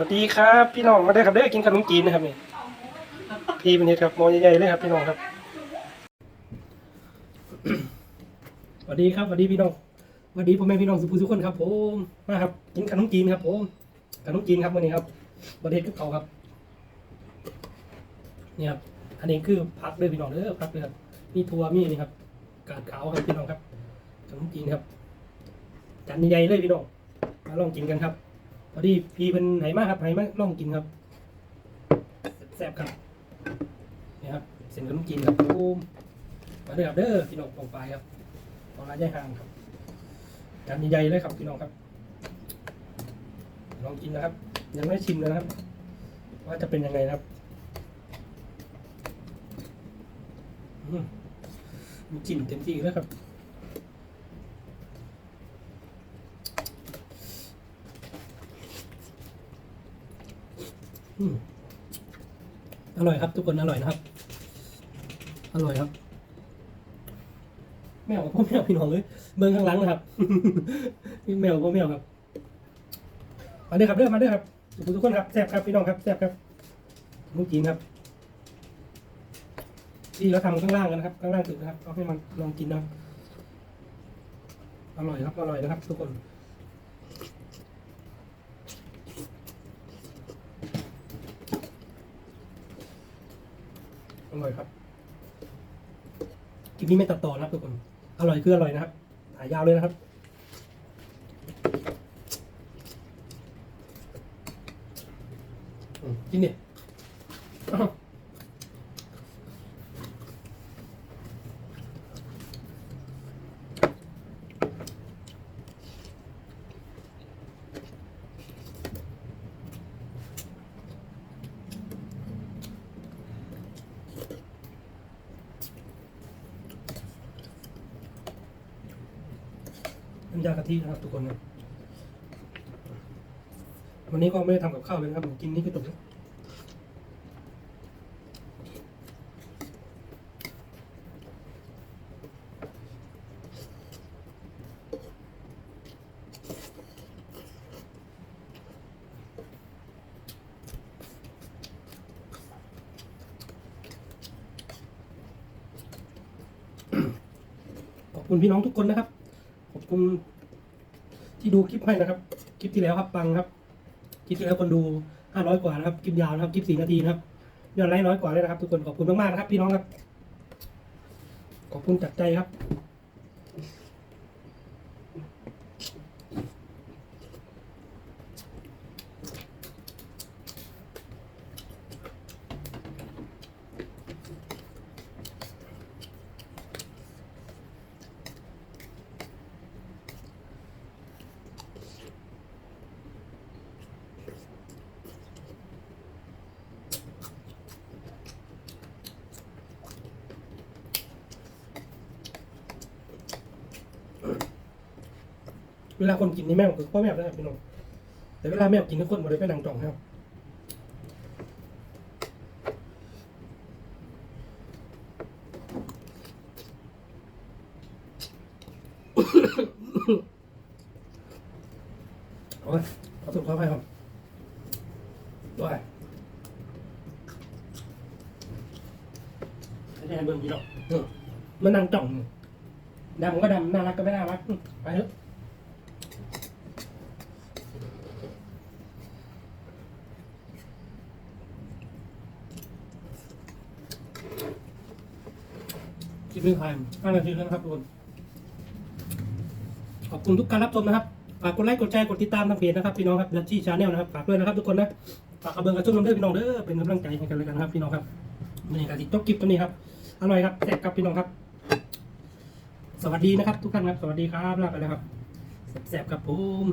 วัสดีครับ พี่น้องมาได้ครับได้กินขนมจีนนะครับนี่พี่เป็นเฮ็ดครับมอใหญ่ๆเลยครับ พี่น้องครับสวัสดีครับสวัสดีพี่น้องสวัสดีพ่อแม่พี่น้องสุภุทุกคนครับผมมาครับกินขนมจีนครับผมขนมจีนครับวันนี้ครับประเทศกับเขาครับนี่ครับอันนี้คือพักเลยพี่น้องเด้อพักเลยครับมีทัวมีนี่ครับ กาดขาวครับพี่น้องครับขนมจีนครับจานใหญ่เลยพี่น้องมาลองกินกันครับ พอดีพี่เป็นไหมากครับไหมากลองกินครับแซ่บครับนี่ครับเส้นขนมจีนครับโอ้มมาเด้อครับเด้อพี่น้องปองปลายครับปองร้านย่ายห่างครับจานใหญ่ๆเลยครับพี่น้องครับ ลองกินนะครับ ยังไม่ชิมเลยนะครับ ว่าจะเป็นยังไงนะครับมมีกลิ่นเต็มที่แล้วครับ อร่อยครับ ทุกคนอร่อยนะครับ อร่อยครับแมวกับพ่อแมวพี่น้องเลยเบิ้งข้างหลังนะครับนี่แมวกับพ่อแมวครับมาเด้อครับเด้อมาเด้อครับทุกคนทุกคนครับแซ่บครับพี่น้องครับแซ่บครับมุกจีนครับที่เราทำข้างล่างกันนะครับ ข้างล่างตึกนะครับเอาให้มันลองกินนะอร่อยครับอร่อยนะครับ ทุกคน อร่อยครับคลิปนี้ไม่ตัดต่อนะครับทุกคน อร่อยคืออร่อยนะครับ หายยาวเลยนะครับ อืมกินเนี่ย น้ำยากะทินะครับทุกคนนะวันนี้ก็ไม่ได้ทำกับข้าวเลยนะครับผมกินนี่ก็จบแล้วขอบคุณพี่น้องทุกคนนะครับขอบ คุณที่ดูคลิปให้นะครับ คลิปที่แล้วครับปังครับ คลิปที่แล้วคนดูห้าร้อยกว่านะครับ คลิปยาวนะครับ คลิปสี่นาทีนะครับยอดไลค์น้อยกว่าเลยนะครับ ทุกคนขอบคุณมากๆนะครับ พี่น้องครับ ขอบคุณจากใจครับ เวลาคนกินนี่แม่งคือพ่อแม่นะครับพี่น้องแต่เวลาแม่กินทุกคนบ่ได้ไปนั่งจ่องครับโอ้ยขอสุขขออภัยครับด้วยไม่ได้เบิ่งพี่น้องเออมันนั่งจ่องดำก็ดำน่ารักก็ไม่น่ารักอืมไปเถอะ คลิปนี้ถ่ายห้านาทีแล้วนะครับทุกคนขอบคุณทุกการรับชมนะครับ ฝากกดไลค์ กดแชร์ กดติดตามทางเพจนะครับพี่น้องครับดัชชี่ชาแนลนะครับฝากด้วยนะครับทุกคนนะ ฝากกระเบื้องกระชุ่มน้ำเด้อพี่น้องเด้อ เป็นกำลังใจให้กันเลยกันนะครับพี่น้องครับนี่กติจบคลิปตัวนี้ครับ อร่อยครับแซ่บครับพี่น้องครับ สวัสดีนะครับ ทุกท่านครับ สวัสดีครับลาไปแล้วครับแซ่บครับผม